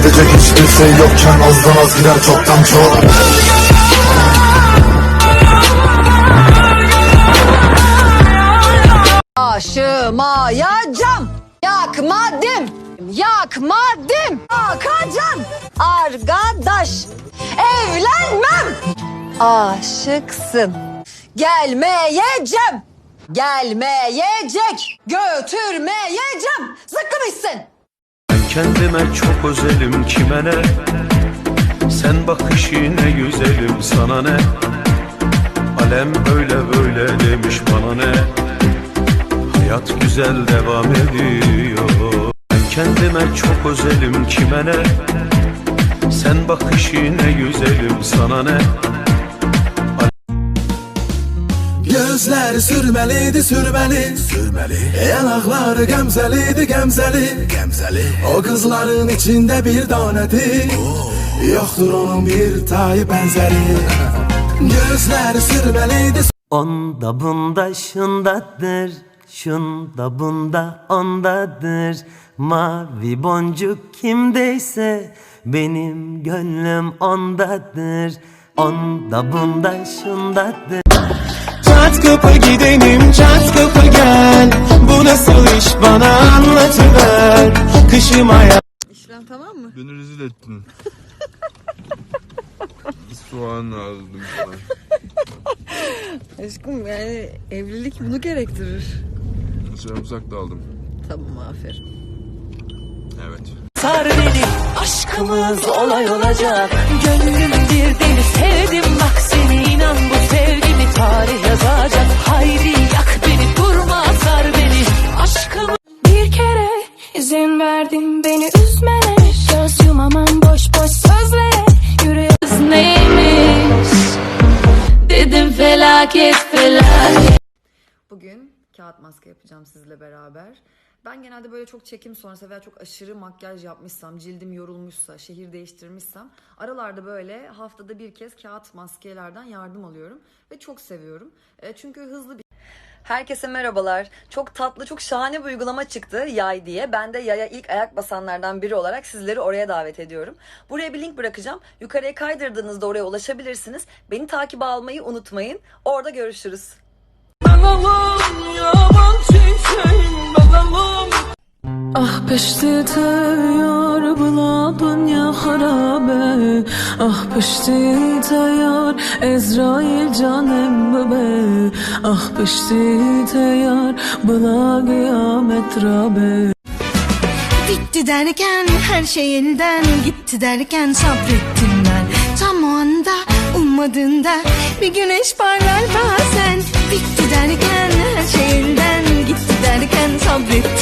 edecek hiçbir şey yokken Azdan az gider çoktan çok Aşımayacağım. Yakmadım. Yakmadım. Yakacağım. Arkadaş. Evlenmem. Aşıksın. Gelmeyeceğim. Gelmeyecek. Götürmeyeceğim. Ben kendime çok özelim kime ne? Sen bakış yine güzelim sana ne? Alem öyle böyle demiş bana ne? Hayat güzel devam ediyor. Ben kendime çok özelim kime ne? Sen bakış yine güzelim sana ne Gözleri sürmeliydi sürmeli. Sürmeli. Yanakları gemzeliydi gemzeli. Gemzeli. O kızların içinde bir taneti Yoktur onun bir tayı benzeri. Gözleri sürmeliydi Onda bunda şundadır, şunda bunda ondadır. Mavi boncuk kimdeyse benim gönlüm ondadır. Onda bunda şundadır. Çat kapı gidelim çat kapı gel Bu nasıl iş bana anlatıver Kışım aya Beni rezil ettin. Soğan aldım. Aşkım yani evlilik bunu gerektirir. Sarımsak da aldım. Tamam aferin. Evet. Sar beni, aşkımız olay olacak. Gönlüm bir deli sevdim bak seni inan bu sevgimi tarih yazacak. Beni üzmene Göz yumamam boş boş sözlere Yüreğimiz neymiş Dedim felaket felaket Bugün kağıt maske yapacağım sizle beraber. Ben genelde böyle çok çekim sonrası veya çok aşırı makyaj yapmışsam, cildim yorulmuşsa, şehir değiştirmişsem aralarda böyle haftada bir kez kağıt maskelerden yardım alıyorum ve çok seviyorum. E, Çünkü hızlı bir Herkese merhabalar. Çok tatlı, çok şahane bir uygulama çıktı Yay diye. Ben de Yay'a ilk ayak basanlardan biri olarak sizleri oraya davet ediyorum. Buraya bir link bırakacağım. Yukarıya kaydırdığınızda oraya ulaşabilirsiniz. Beni takibe almayı unutmayın. Orada görüşürüz. Ah peşte tayar bula dünya harabe آه پشتی تیار ازرائیل جانم ببه آه پشتی تیار بلا قیامت رابه Bitti derken her şey elden gitti derken sabrettim ben. Tam o anda ummadığında bir güneş parlar bazen. Bitti derken her şey elden gitti derken sabrettim